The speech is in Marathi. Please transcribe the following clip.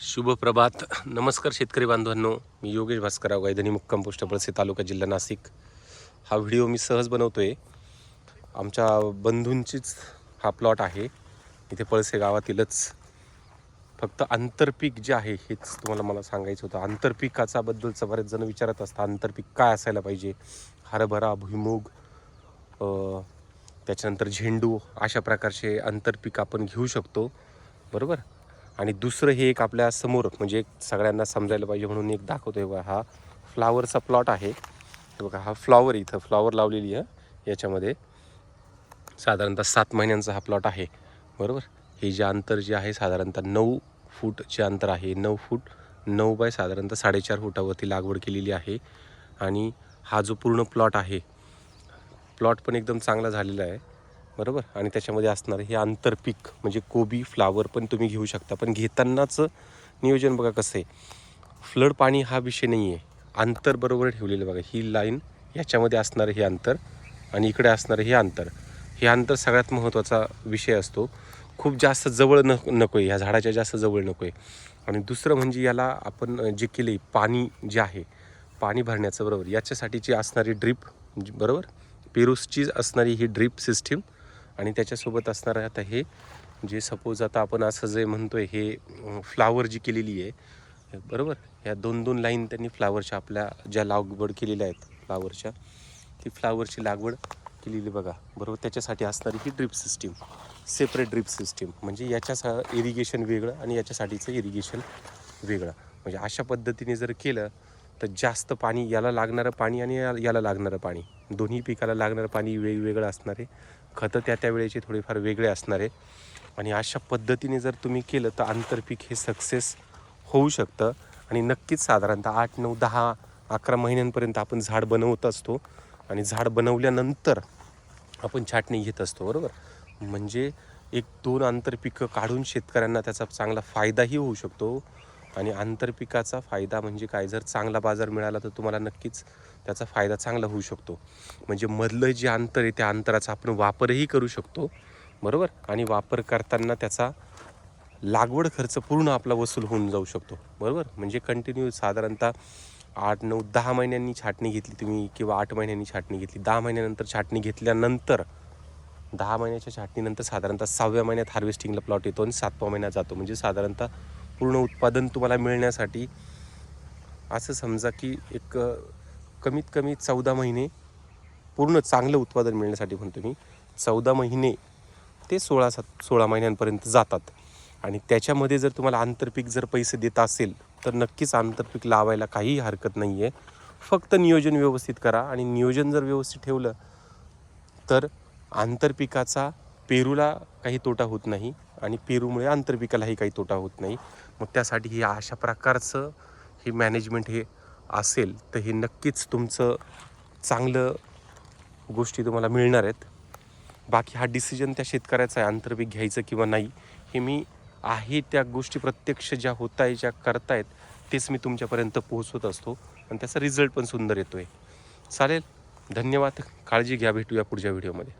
शुभ प्रभात. नमस्कार शेतकरी बांधवांनो. मी योगेश भास्करराव गायधनी मुक्काम पोस्ट पळसे तालुका जिल्हा नाशिक. हा व्हिडिओ मी सहज बनवतो आहे आमच्या बंधूंचीच हा प्लॉट आहे. इथे पळसे गावातीलच. फक्त आंतरपीक जे आहे हेच तुम्हाला मला सांगायचं होतं. आंतरपिकाचाबद्दलचं बरेच जण विचारत असतात आंतरपीक काय असायला पाहिजे? हरभरा भुईमूग त्याच्यानंतर झेंडू अशा प्रकारचे आंतरपीक आपण घेऊ शकतो. बरोबर? आणि दुसरं हे एक आपल्यासमोर म्हणजे सगळ्यांना समजायला पाहिजे म्हणून एक दाखवतोय बघा हा फ्लावरचा प्लॉट आहे. हे बघा हा फ्लॉवर इथं फ्लॉवर लावलेली आहे याच्यामध्ये. साधारणतः सात महिन्यांचा हा प्लॉट आहे बरोबर? हे जे अंतर जे आहे साधारणतः नऊ फूटचे अंतर आहे नऊ फूट नऊ बाय साधारणतः साडेचार फुटावरती लागवड केलेली आहे. आणि हा जो पूर्ण प्लॉट आहे प्लॉट पण एकदम चांगला झालेला आहे. बरोबर? आणि त्याच्यामध्ये असणारं हे आंतरपीक म्हणजे कोबी फ्लावर पण तुम्ही घेऊ शकता. पण घेतानाच नियोजन बघा कसं आहे. फ्लड पाणी हा विषय नाही आहे अंतर बरोबर ठेवलेलं बघा. ही लाईन याच्यामध्ये असणारं हे अंतर आणि इकडे असणारं हे अंतर हे अंतर सगळ्यात महत्त्वाचा विषय असतो. खूप जास्त जवळ न नको आहे ह्या झाडाच्या जास्त जवळ नको आहे आणि दुसरं म्हणजे याला आपण जे केले पाणी जे आहे पाणी भरण्याचं बरोबर. याच्यासाठीची असणारी ड्रीप बरोबर? पेरूसची असणारी ही ड्रीप सिस्टीम आणि त्याच्यासोबत असणारं आता हे जे सपोज आता आपण असं जे म्हणतोय हे फ्लावर जी केलेली आहे बरोबर? ह्या दोन दोन लाईन त्यांनी फ्लावरच्या आपल्या ज्या लागवड केलेल्या आहेत फ्लावरच्या ती फ्लावरची लागवड केलेली बघा. बरोबर? त्याच्यासाठी असणारी ही drip system separate drip system म्हणजे याच्या इरिगेशन वेगळं आणि याच्यासाठीचं इरिगेशन वेगळं. म्हणजे अशा पद्धतीने जर केलं तर जास्त पाणी याला लागणारं पाणी आणि या- याला लागणारं पाणी. दोन्ही पिकाला लागणारं पाणी वेगवेगळं असणार आहे. खतं त्या त्या वेळेचे थोडेफार वेगळे असणार आहे. आणि अशा पद्धतीने जर तुम्ही केलं तर आंतरपीक हे सक्सेस होऊ शकतं. आणि नक्कीच साधारणतः आठ नऊ दहा अकरा महिन्यांपर्यंत आपण झाड बनवत असतो. आणि झाड बनवल्यानंतर आपण छाटणी घेत असतो बरोबर? म्हणजे एक दोन आंतरपिकं काढून शेतकऱ्यांना त्याचा चांगला फायदाही होऊ शकतो. आणि आंतरपिकाचा फायदा म्हणजे काय? जर चांगला बाजार मिळाला तर तुम्हाला नक्कीच त्याचा फायदा चांगला होऊ शकतो. म्हणजे मधलं जे अंतर आहे त्या अंतराचा आपण वापरही करू शकतो. बरोबर? आणि वापर करताना त्याचा लागवड खर्च पूर्ण आपला वसूल होऊन जाऊ शकतो. बरोबर? म्हणजे कंटिन्यू साधारणतः आठ नऊ दहा महिन्यांनी छाटणी घेतली तुम्ही किंवा आठ महिन्यांनी छाटणी घेतली. दहा महिन्यानंतर छाटणी घेतल्यानंतर दहा महिन्याच्या छाटणीनंतर साधारणतः सहाव्या महिन्यात हार्वेस्टिंगला प्लॉट येतो आणि सातवा महिन्यात जातो. म्हणजे साधारणतः पूर्ण उत्पादन तुम्हाला मिळण्यासाठी. असं समजा की एक कमीत कमी चौदा महिने पूर्ण चांगलं उत्पादन मिळण्यासाठी म्हणतो मी. चौदा महिने ते सोळा सात सोळा महिन्यांपर्यंत जातात. आणि त्याच्यामध्ये जर तुम्हाला आंतरपीक जर पैसे देत असेल तर नक्कीच आंतरपीक लावायला काहीही हरकत नाही आहे फक्त नियोजन व्यवस्थित करा आणि नियोजन जर व्यवस्थित ठेवलं तर आंतरपिकाचा पेरूला काही तोटा होत नाही. आणि पेरूमुळे आंतरपिकालाही काही तोटा होत नाही. मग त्यासाठी हे अशा प्रकारचं हे मॅनेजमेंट हे असेल तर हे नक्कीच तुमचं चांगलं गोष्टी तुम्हाला मिळणार आहेत. बाकी हा डिसिजन त्या शेतकऱ्याचा आहे आंतरपीक घ्यायचं किंवा नाही हे मी आहे त्या गोष्टी प्रत्यक्ष ज्या होत आहे ज्या करतायत तेच मी तुमच्यापर्यंत पोहोचवत असतो. आणि त्याचा रिझल्ट पण सुंदर येतो आहे चालेल? धन्यवाद. काळजी घ्या. भेटूया पुढच्या व्हिडिओमध्ये